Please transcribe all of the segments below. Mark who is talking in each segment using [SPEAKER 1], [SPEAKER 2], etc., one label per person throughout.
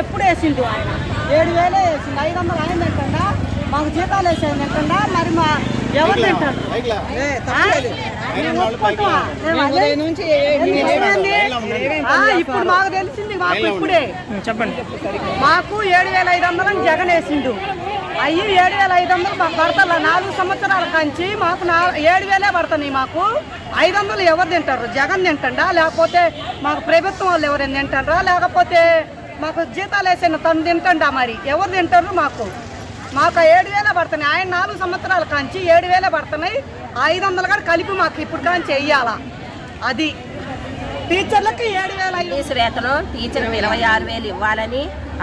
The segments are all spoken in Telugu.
[SPEAKER 1] ఎప్పుడు వేసిండు ఆయన? ఏడు వేలే వేసిండు. ఐదు వందలు ఆయన తింటా మాకు జీతాలు వేసేది తింటా మరి మా ఎవరు తింటారు? ఇప్పుడు మాకు తెలిసింది మాకు ఇప్పుడే.
[SPEAKER 2] చెప్పండి.
[SPEAKER 1] మాకు ఏడు వేల ఐదు వందలు జగన్ వేసిండు. అయ్యి ఏడు వేల ఐదు వందలు మాకు పడతా నాలుగు సంవత్సరాల కంచి మాకు నా ఏడు వేలే పడుతున్నాయి మాకు. ఐదు వందలు ఎవరు తింటారు? జగన్ తింటండా? లేకపోతే మాకు ప్రభుత్వం వాళ్ళు ఎవరైనా తింటారా? లేకపోతే మాకు జీతాలు వేసిన తను తింటండా మరి? ఎవరు తింటారు మాకు? మాకు ఏడు వేలే పడుతున్నాయి. ఆయన నాలుగు సంవత్సరాల కంచి ఏడు వేలే పడుతున్నాయి. ఐదు వందలు కూడా కలిపి మాకు ఇప్పుడు కానీ చెయ్యాలా? అది. టీచర్లకి ఏడు వేల
[SPEAKER 3] వేతనం టీచర్ ఇరవై ఆరు వేలు ఇవ్వాలని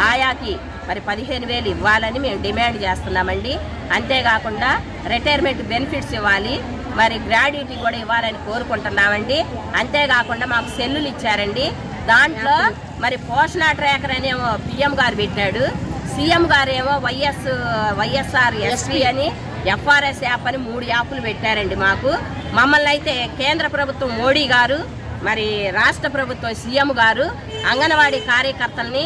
[SPEAKER 3] ఆయాకి మరి పదిహేను వేలు ఇవ్వాలని మేము డిమాండ్ చేస్తున్నామండి. అంతేకాకుండా రిటైర్మెంట్ బెనిఫిట్స్ ఇవ్వాలి మరి గ్రాడ్యుటీ కూడా ఇవ్వాలని కోరుకుంటున్నామండి. అంతేకాకుండా మాకు సెల్లులు ఇచ్చారండి. దాంట్లో మరి పోషణ ట్రాకర్ అనేమో పిఎం గారు పెట్టాడు సీఎం గారు ఏమో వైఎస్ వైఎస్ఆర్ ఎస్పీ. అని ఎఫ్ఆర్ఎస్ యాప్ అని మూడు యాప్లు పెట్టారండి మాకు. మమ్మల్ని అయితే కేంద్ర ప్రభుత్వం మోడీ గారు మరి రాష్ట్ర ప్రభుత్వం సీఎం గారు అంగన్వాడీ కార్యకర్తల్ని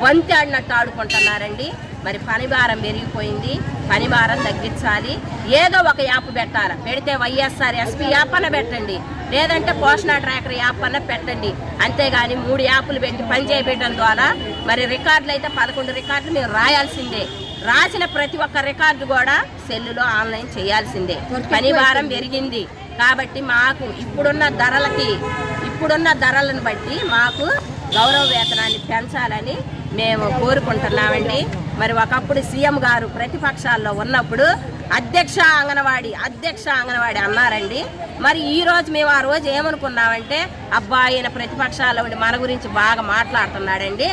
[SPEAKER 3] బంతి ఆడినట్టు ఆడుకుంటున్నారండి మరి పని భారం పెరిగిపోయింది. పని భారం తగ్గించాలి. ఏదో ఒక యాప్ పెట్టాలి. పెడితే వైఎస్ఆర్ ఎస్పీ యాప్ అన్న పెట్టండి. లేదంటే పోషణ ట్రాకర్ యాప్ అన్న పెట్టండి. అంతేగాని మూడు యాప్లు పెట్టి పని చేయబెట్టడం ద్వారా మరి రికార్డులు అయితే పదకొండు రికార్డులు మీరు రాయాల్సిందే. రాసిన ప్రతి ఒక్క రికార్డు కూడా సెల్లులో ఆన్లైన్ చేయాల్సిందే. పని భారం పెరిగింది. కాబట్టి మాకు ఇప్పుడున్న ధరలకి ఇప్పుడున్న ధరలను బట్టి మాకు గౌరవ వేతనాన్ని పెంచాలని మేము కోరుకుంటున్నామండి. మరి ఒకప్పుడు సీఎం గారు ప్రతిపక్షాల్లో ఉన్నప్పుడు అధ్యక్ష అంగనవాడి అధ్యక్ష అంగన్వాడి అన్నారండి. మరి ఈరోజు మేము ఆ రోజు ఏమనుకున్నామంటే అబ్బాయి ఈయన ప్రతిపక్షాల్లో ఉండి మన గురించి బాగా మాట్లాడుతున్నాడండి.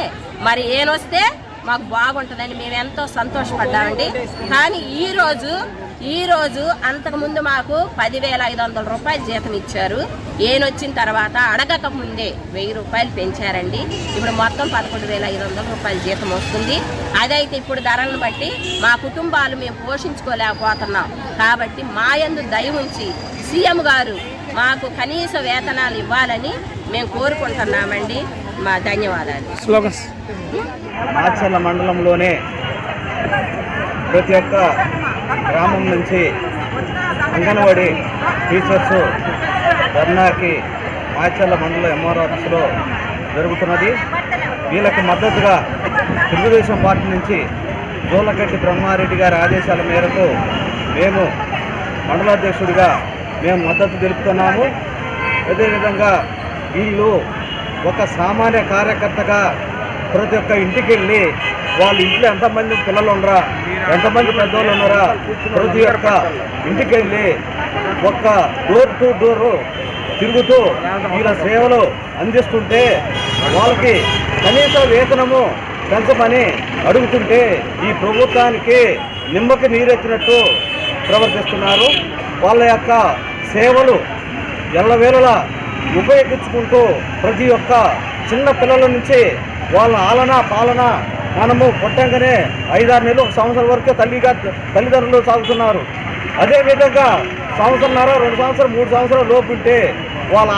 [SPEAKER 3] మరి ఏనొస్తే మాకు బాగుంటుందని మేము ఎంతో సంతోషపడ్డామండి. కానీ ఈరోజు రోజు ఈ రోజు అంతకుముందు మాకు పదివేల ఐదు వందల రూపాయలు జీతం ఇచ్చారు. ఏనొచ్చిన తర్వాత అడగక ముందే వెయ్యి రూపాయలు పెంచారండి. ఇప్పుడు మొత్తం పదకొండు వేల ఐదు వందల రూపాయల జీతం వస్తుంది. అదైతే ఇప్పుడు ధరలను బట్టి మా కుటుంబాలు మేము పోషించుకోలేకపోతున్నాం. కాబట్టి మా యందు దయ ఉంచి సీఎం గారు మాకు కనీస వేతనాలు ఇవ్వాలని మేము కోరుకుంటున్నామండి. మా ధన్యవాదాలు.
[SPEAKER 4] మండలంలోనే ప్రతి ఒక్క గ్రామం నుంచి అంగన్వాడీ టీచర్స్ ధర్నాకి మాచర్ల మండల ఎంఆర్ ఆఫీసులో జరుగుతున్నది. వీళ్ళకి మద్దతుగా తెలుగుదేశం పార్టీ నుంచి జోలకట్టి బ్రహ్మారెడ్డి గారి ఆదేశాల మేరకు మేము మండలాధ్యక్షుడిగా మేము మద్దతు తెలుపుతున్నాము. అదేవిధంగా వీళ్ళు ఒక సామాన్య కార్యకర్తగా ప్రతి ఒక్క ఇంటికి వెళ్ళి వాళ్ళ ఇంట్లో ఎంతమంది పిల్లలు ఉండరా? ఎంతమంది పెద్దవాళ్ళు ఉన్నారా? ప్రతి ఒక్క ఇంటికి వెళ్ళి ఒక్క డోర్ టు డోర్ తిరుగుతూ వీళ్ళ సేవలు అందిస్తుంటే వాళ్ళకి కనీస వేతనము పెంచమని అడుగుతుంటే ఈ ప్రభుత్వానికి నిమ్మకి నీరెత్తినట్టు ప్రవర్తిస్తున్నారు. వాళ్ళ యొక్క సేవలు ఎల్లవేళలా ఉపయోగించుకుంటూ ప్రతి ఒక్క చిన్న పిల్లల నుంచి వాళ్ళ ఆలన పాలన మనము పుట్టంగానే ఐదారు నెలలు ఒక సంవత్సరం వరకు తల్లిగా తల్లిదండ్రులు సాగుతున్నారు. అదేవిధంగా సంవత్సరంన్నర రెండు సంవత్సరం మూడు సంవత్సరాలు లోపు ఉంటే వాళ్ళ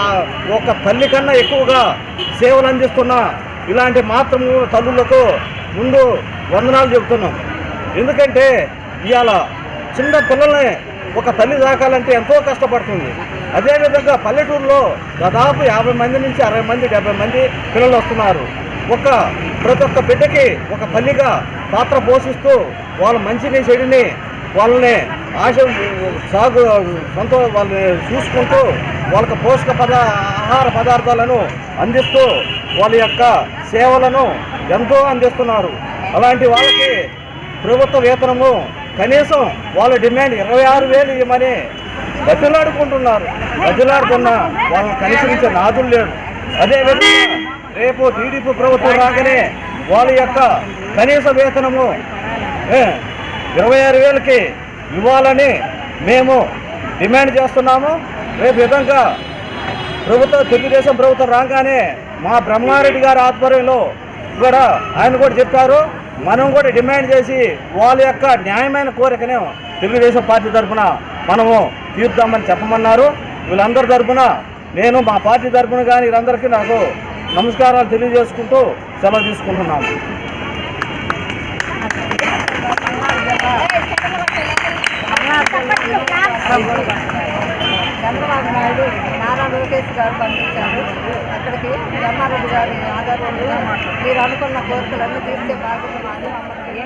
[SPEAKER 4] ఒక తల్లి కన్నా ఎక్కువగా సేవలు అందిస్తున్న ఇలాంటి మాత్రము తల్లులకు ముందు వందనాలు చెబుతున్నాం. ఎందుకంటే ఇవాళ చిన్న పిల్లల్ని ఒక తల్లి దాకాలంటే ఎంతో కష్టపడుతుంది. అదేవిధంగా పల్లెటూరులో దాదాపు యాభై మంది నుంచి అరవై మంది డెబ్బై మంది పిల్లలు వస్తున్నారు. ఒక ప్రతి ఒక్క బిడ్డకి ఒక తల్లిగా పాత్ర పోషిస్తూ వాళ్ళ మంచిని చెడిని వాళ్ళని ఆశ సాగు సంతో వాళ్ళని చూసుకుంటూ వాళ్ళకి పోషక పద ఆహార పదార్థాలను అందిస్తూ వాళ్ళ యొక్క సేవలను ఎంతో అందిస్తున్నారు. అలాంటి వాళ్ళకి ప్రభుత్వ వేతనము కనీసం వాళ్ళ డిమాండ్ ఇరవై ఆరు వేలు ఇవ్వమని బతిలాడుకుంటున్నారు. బతిలాడుతున్న వాళ్ళని కనికరించే నాదులు లేడు. అదేవిధంగా రేపు టీడీపీ ప్రభుత్వం రాగానే వాళ్ళ యొక్క కనీస వేతనము ఇరవై ఆరు వేలకి ఇవ్వాలని మేము డిమాండ్ చేస్తున్నాము. రేపు విధంగా ప్రభుత్వం తెలుగుదేశం ప్రభుత్వం రాగానే మా బ్రహ్మారెడ్డి గారి ఆధ్వర్యంలో కూడా ఆయన కూడా చెప్పారు. మనం కూడా డిమాండ్ చేసి వాళ్ళ యొక్క న్యాయమైన కోరికనే తెలుగుదేశం పార్టీ తరఫున మనము తీర్దామని చెప్పమన్నారు. వీళ్ళందరి తరఫున నేను మా పార్టీ తరఫున కానీ వీళ్ళందరికీ నాకు నమస్కారాలు తెలియజేసుకుంటూ సెలవు తీసుకుంటున్నాము.
[SPEAKER 2] చంద్రబాబు నాయుడు నారా లోకేష్ గారు పంపించారు. అక్కడికి జమ్మారెడ్డి గారి ఆధారంలో మీరు అనుకున్న కోరికలన్నీ తీర్చే బాధ్యత మాది. మమ్మల్ని